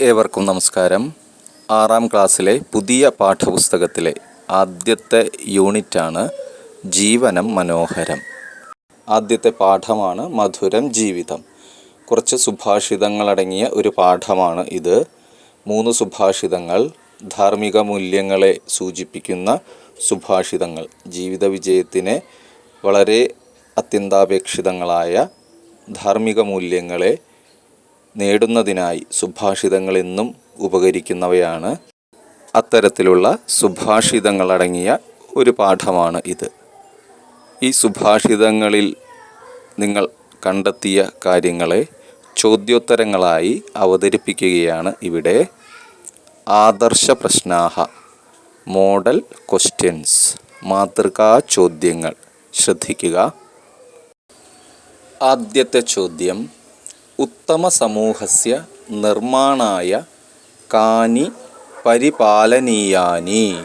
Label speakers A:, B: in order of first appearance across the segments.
A: ഏവർക്കും നമസ്കാരം. ആറാം ക്ലാസ്സിലെ പുതിയ പാഠപുസ്തകത്തിലെ ആദ്യത്തെ യൂണിറ്റാണ് ജീവനം മനോഹരം. ആദ്യത്തെ പാഠമാണ് മധുരം ജീവിതം. കുറച്ച് സുഭാഷിതങ്ങളടങ്ങിയ ഒരു പാഠമാണ് ഇത്. മൂന്ന് സുഭാഷിതങ്ങൾ ധാർമ്മിക മൂല്യങ്ങളെ സൂചിപ്പിക്കുന്ന സുഭാഷിതങ്ങൾ. ജീവിത വിജയത്തിന് വളരെ അത്യന്താപേക്ഷിതങ്ങളായ ധാർമ്മിക മൂല്യങ്ങളെ നേടുന്നതിനായി സുഭാഷിതങ്ങൾ എന്നും ഉപകരിക്കുന്നവയാണ്. അത്തരത്തിലുള്ള സുഭാഷിതങ്ങളടങ്ങിയ ഒരു പാഠമാണ് ഇത്. ഈ സുഭാഷിതങ്ങളിൽ നിങ്ങൾ കണ്ടെത്തിയ കാര്യങ്ങളെ ചോദ്യോത്തരങ്ങളായി അവതരിപ്പിക്കുകയാണ് ഇവിടെ. ആദർശ പ്രശ്നാഹ മോഡൽ ക്വസ്റ്റ്യൻസ് മാതൃകാ ചോദ്യങ്ങൾ ശ്രദ്ധിക്കുക. ആദ്യത്തെ ചോദ്യം സമൂഹസ്യ നിർമ്മാണായ കാനി പരിപാലനീയാനി.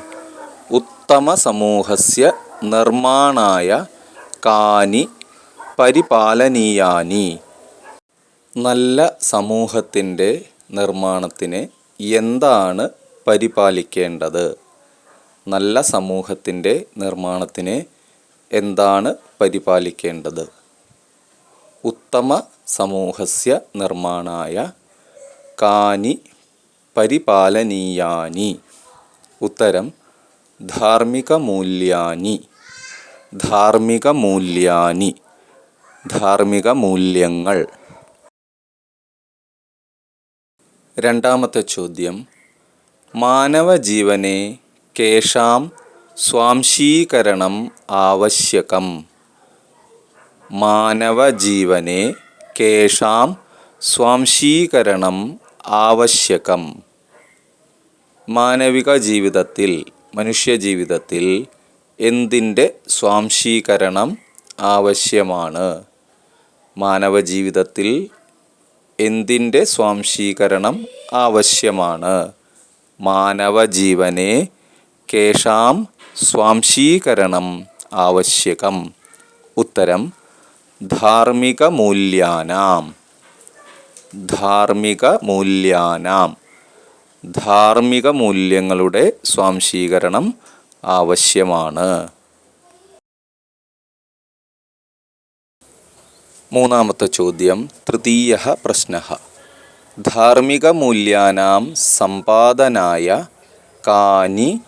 A: സമൂഹസ്യ നിർമ്മാണായ കാനി പരിപാലനീയാനി. നല്ല സമൂഹത്തിന്റെ നിർമ്മാണത്തിന് എന്താണ് പരിപാലിക്കേണ്ടത്? നല്ല സമൂഹത്തിന്റെ നിർമ്മാണത്തിന് എന്താണ് പരിപാലിക്കേണ്ടത്? ഉത്തമ സമൂഹസ്യ നിർമ്മാണായ കാനി പരിപാലനീയാനി. ഉത്തരം ധാർമ്മിക മൂല്യാനി ധാർമ്മിക മൂല്യാനി ധാർമ്മിക മൂല്യങ്ങൾ രണ്ടാമത്തെ ചോദ്യം മാനവജീവനെ കേഷാം സ്വാംശീകരണം ആവശ്യകം. മാനവജീവനെ കേഷാം സ്വാംശീകരണം ആവശ്യകം. മാനവിക ജീവിതത്തിൽ മനുഷ്യജീവിതത്തിൽ എന്തിന്റെ സ്വാംശീകരണം ആവശ്യമാണ്? മാനവ ജീവിതത്തിൽ എന്തിന്റെ സ്വാംശീകരണം ആവശ്യമാണ്? മാനവ ജീവനെ കേഷാം സ്വാംശീകരണം ആവശ്യകം. ഉത്തരം ധാർമ്മിക മൂല്യാനാം ധാർമ്മിക മൂല്യാനാം ധാർമ്മിക മൂല്യങ്ങളുടെ സ്വാംശീകരണം ആവശ്യമാണ്. മൂന്നാമത്തെ ചോദ്യം തൃതീയ പ്രശ്ന ധാർമ്മിക മൂല്യാനാം സമ്പാദനായ കാനി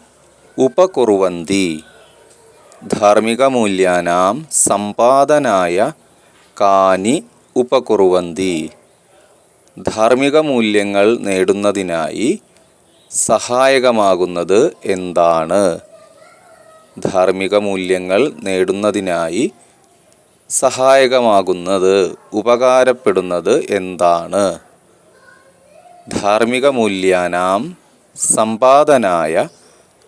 A: ഉപകുറുവന്തി. ധാർമ്മിക മൂല്യാനാം സമ്പാദനായ കാനി ഉപകുറുവന്തി. ധാർമ്മിക മൂല്യങ്ങൾ നേടുന്നതിനായി സഹായകമാകുന്നത് എന്താണ്? ധാർമ്മിക മൂല്യങ്ങൾ നേടുന്നതിനായി സഹായകമാകുന്നത് ഉപകാരപ്പെടുന്നത് എന്താണ്? ധാർമ്മിക മൂല്യാനാം സമ്പാദനായ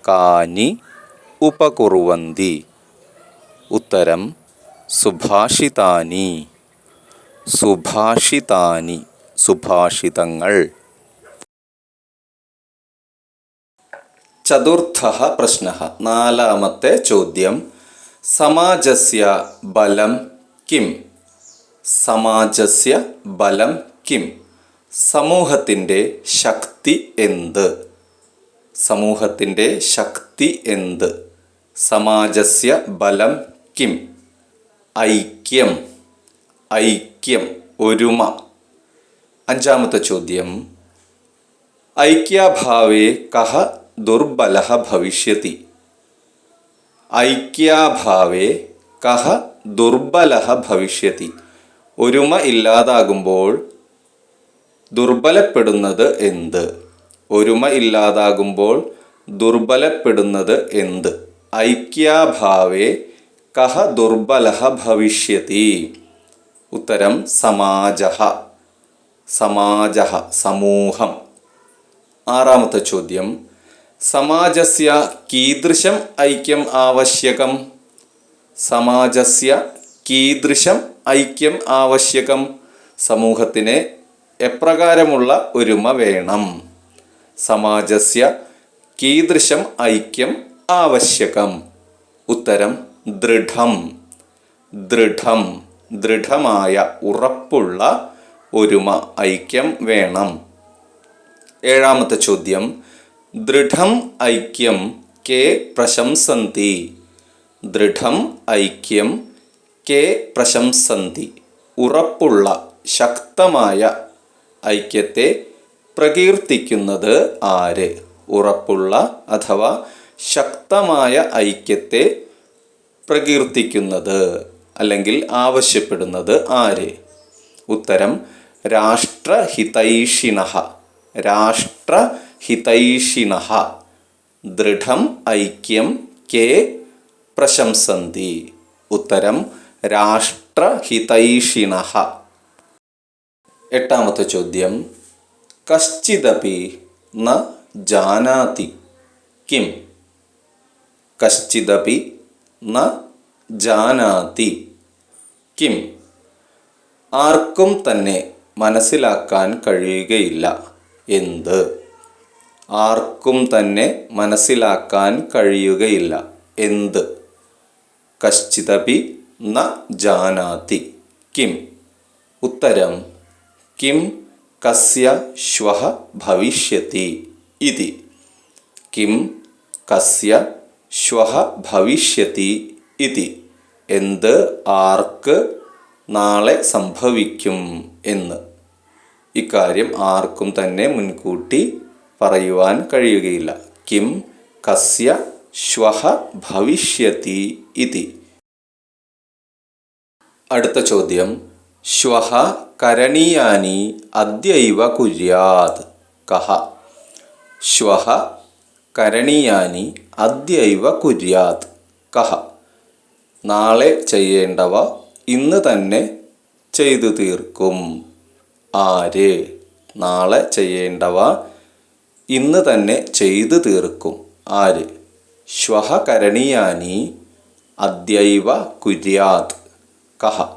A: കാനി ഉപകുറുവന്തി. ഉത്തരം സുഭാഷിതാനി. സുഭാഷിതാനി സുഭാഷിതങ്ങൾ. ചതുർത്ഥ പ്രശ്ന. നാലാമത്തെ ചോദ്യം സമാജസ്യ ബലം കിം? സമാജസ്യ ബലം കിം? സമൂഹത്തിന്റെ ശക്തി എന്ത്? സമൂഹത്തിന്റെ ശക്തി എന്ത്? സമാജസ്യ ബലം കിം? ഐക്യം. ഐക്യം ഒരുമ. അഞ്ചാമത്തെ ചോദ്യം. ഐക്യാഭാവേ കഹ ദുർബല ഭവിഷ്യത്തി ഐക്യാഭാവേ കഹ ദുർബല ഭവിഷ്യത്തി ഒരുമ ഇല്ലാതാകുമ്പോൾ ദുർബലപ്പെടുന്നത് എന്ത്? ഒരുമ ഇല്ലാതാകുമ്പോൾ ദുർബലപ്പെടുന്നത് എന്ത്? ഐക്യാഭാവേ കഹ ദുർബല ഭവിഷ്യത്തി ഉത്തരം സമാജ സമാജ സമൂഹം. ആറാമത്തെ ചോദ്യം. സമാജസ്യ കീദൃശം ഐക്യം ആവശ്യകം. സമാജസ്യ കീദൃശം ഐക്യം ആവശ്യകം. സമൂഹത്തിന് എപ്രകാരമുള്ള ഒരുമ വേണം. സമാജസ്യ കീദൃശം ഐക്യം ആവശ്യകം. ഉത്തരം ദൃഢം. ദൃഢം ദൃഢമായ ഉറപ്പുള്ള ഒരുമ ഐക്യം വേണം. ഏഴാമത്തെ ചോദ്യം. ദൃഢം ഐക്യം കെ പ്രശംസന്തി. ദൃഢം ഐക്യം കെ പ്രശംസന്തി. ഉറപ്പുള്ള ശക്തമായ ഐക്യത്തെ പ്രകീർത്തിക്കുന്നത് ആര്? ഉറപ്പുള്ള അഥവാ ശക്തമായ ഐക്യത്തെ പ്രകീർത്തിക്കുന്നത് അല്ലെങ്കിൽ ആവശ്യപ്പെടുന്നത് ആര്? ഉത്തരം രാഷ്ട്രഹിതൈഷിണ രാഷ്ട്രഹിതൈഷിണ ദൃഢം ഐക്യം കെ പ്രശംസന്തി. ഉത്തരം രാഷ്ട്രഹിതൈഷിണ എട്ടാമത്തെ ചോദ്യം. കശ്ചിദപി ന ജാനാതി. കിം? കശ്ചിദപി ന ജാനാതി കിം ആർക്കും തന്നെ മനസ്സിലാക്കാൻ കഴിയുകയില്ല. എന്ത്? ആർക്കും തന്നെ മനസ്സിലാക്കാൻ കഴിയുകയില്ല. എന്ത്? കശ്ചിതപി ന ജാനാതി. കിം? ഉത്തരം കിം കസ്യ ശ്വ ഭവിഷ്യത്തി ഇതി. കിം കസ്യ ശ്വഃ ഭവിഷ്യത്തി ഇതി. എന്ത് ആർക്ക് നാളെ സംഭവിക്കും എന്ന്. ഇക്കാര്യം ആർക്കും തന്നെ മുൻകൂട്ടി പറയുവാൻ കഴിയുകയില്ല. കിം കസ്യ ശ്വഹ ഭവിഷ്യത്തി ഇതി. അടുത്ത ചോദ്യം. ശ്വഹ കരണീയാനി അദ്യൈവ കുര്യാത്. കഹ. ശ്വഃ കരണീയാനി അദ്യൈവ കുര്യാത് കഹ. നാളെ ചെയ്യേണ്ടവ ഇന്ന് തന്നെ ചെയ്തു തീർക്കും. ആര്? നാളെ ചെയ്യേണ്ടവ ഇന്ന് തന്നെ ചെയ്തു തീർക്കും. ആര്? ശ്വഹ കരണീയാനി അദ്യൈവ കുര്യാത് കഹ.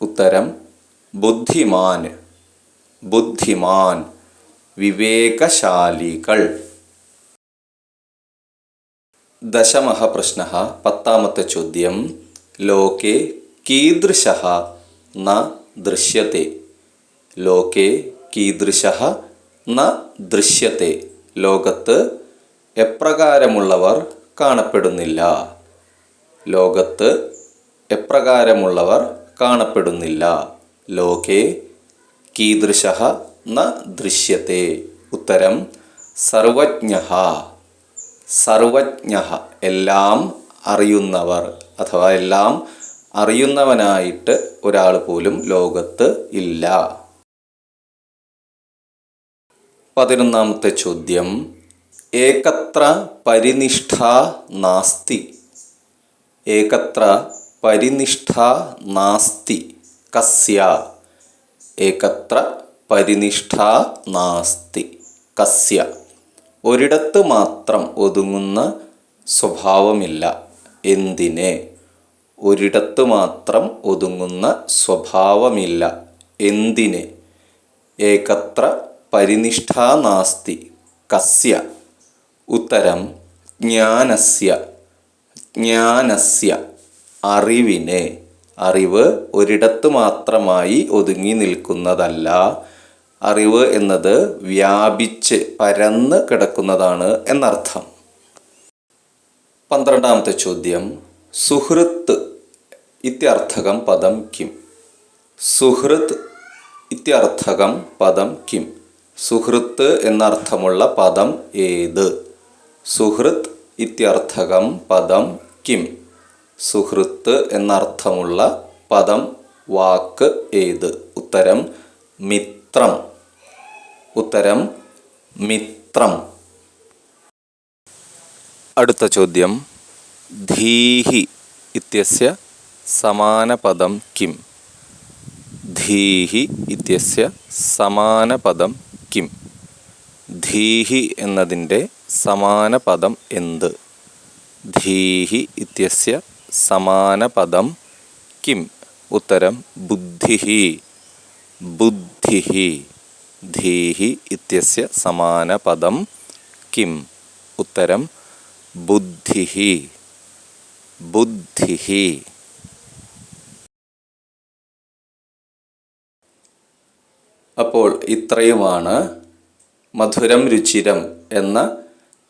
A: ഉത്തരം ബുദ്ധിമാൻ ബുദ്ധിമാൻ വിവേകശാലികൾ. ദശമഃ പ്രശ്ന പത്താമത്തെ ചോദ്യം. ലോകെ കീദൃശ ന ദൃശ്യത്തെ. ലോകെ കീദൃശ ന ദൃശ്യത്തെ. ലോകത്ത് എപ്രകാരമുള്ളവർ കാണപ്പെടുന്നില്ല. ലോകത്ത് എപ്രകാരമുള്ളവർ കാണപ്പെടുന്നില്ല. ലോകെ കീദൃശ ന ദൃശ്യത്തെ. ഉത്തരം സർവജ്ഞ സർവജ്ഞ എല്ലാം അറിയുന്നവർ അഥവാ എല്ലാം അറിയുന്നവനായിട്ട് ഒരാൾ പോലും ലോകത്ത് ഇല്ല. പതിനൊന്നാമത്തെ ചോദ്യം. ഏകത്ര പരിനിഷ്ഠ നാസ്തി. ഏകത്ര പരിനിഷ്ഠ നാസ്തി. കസ്യ. ഏകത്ര പരിനിഷ്ഠ നാസ്തി. കസ്യ. ഒരിടത്ത് മാത്രം ഒതുങ്ങുന്ന സ്വഭാവമില്ല. എന്തിന്? ഒരിടത്ത് മാത്രം ഒതുങ്ങുന്ന സ്വഭാവമില്ല. എന്തിന്? ഏകത്ര പരിനിഷ്ഠാനാസ്തി കസ്യ. ഉത്തരം ജ്ഞാനസ്യ. ജ്ഞാനസ്യ. അറിവിനെ. അറിവ് ഒരിടത്ത് മാത്രമായി ഒതുങ്ങി നിൽക്കുന്നതല്ല. അറിവ് എന്നത് വ്യാപിച്ച് പരന്ന് കിടക്കുന്നതാണ് എന്നർത്ഥം. പന്ത്രണ്ടാമത്തെ ചോദ്യം സുഹൃത്ത് ഇത്യർത്ഥകം പദം കിം. സുഹൃത്ത് ഇത്യർത്ഥകം പദം കിം. സുഹൃത്ത് എന്നർത്ഥമുള്ള പദം ഏത്? സുഹൃത്ത് ഇത്യർത്ഥകം പദം കിം. സുഹൃത്ത് എന്നർത്ഥമുള്ള പദം വാക്ക് ഏത്? ഉത്തരം മിത്രം. ഉത്തരം മിത്രം. അടുത്ത ചോദ്യം ധീഹി ഇത്യസ്യ സമാനപദം കിം. ധീഹി ഇത്യസ്യ സമാനപദം കിം. ധീഹി എന്നതിന്റെ സമാനപദം എന്ത്? ധീഹി ഇത്യസ്യ സമാനപദം കിം. ഉത്തരം ബുദ്ധിഹി. ബുദ്ധിഹി ധീഹി ഇത്യസ്യ സമാനപദം കിം? ഉത്തരം ബുദ്ധിഹി. ബുദ്ധിഹി. അപ്പോൾ ഇത്രയുമാണ് മധുരം രുചിരം എന്ന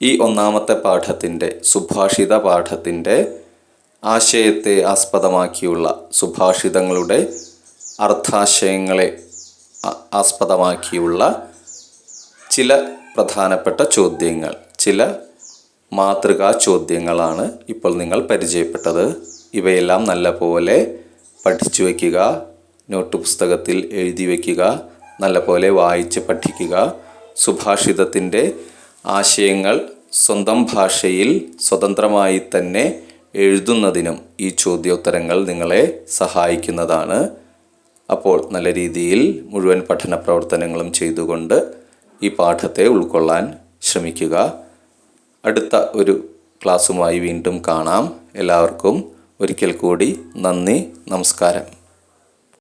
A: ഈ ഒന്നാമത്തെ പാഠത്തിന്റെ സുഭാഷിത പാഠത്തിന്റെ ആശയത്തെ ആസ്പദമാക്കിയുള്ള സുഭാഷിതങ്ങളുടെ അർത്ഥാശയങ്ങളെ ആസ്പദമാക്കിയുള്ള ചില പ്രധാനപ്പെട്ട ചോദ്യങ്ങൾ ചില മാതൃകാ ചോദ്യങ്ങളാണ് ഇപ്പോൾ നിങ്ങൾ പരിചയപ്പെട്ടത്. ഇവയെല്ലാം നല്ലപോലെ പഠിച്ചു വയ്ക്കുക നോട്ട് പുസ്തകത്തിൽ എഴുതി വയ്ക്കുക നല്ലപോലെ വായിച്ച് പഠിക്കുക. സുഭാഷിതത്തിന്റെ ആശയങ്ങൾ സ്വന്തം ഭാഷയിൽ സ്വതന്ത്രമായി തന്നെ എഴുതുന്നതിനും ഈ ചോദ്യോത്തരങ്ങൾ നിങ്ങളെ സഹായിക്കുന്നതാണ്. അപ്പോൾ നല്ല രീതിയിൽ മുഴുവൻ പഠന പ്രവർത്തനങ്ങളും ചെയ്തുകൊണ്ട് ഈ പാഠത്തെ ഉൾക്കൊള്ളാൻ ശ്രമിക്കുക. അടുത്ത ഒരു ക്ലാസ്സുമായി വീണ്ടും കാണാം. എല്ലാവർക്കും ഒരിക്കൽ കൂടി നന്ദി നമസ്കാരം.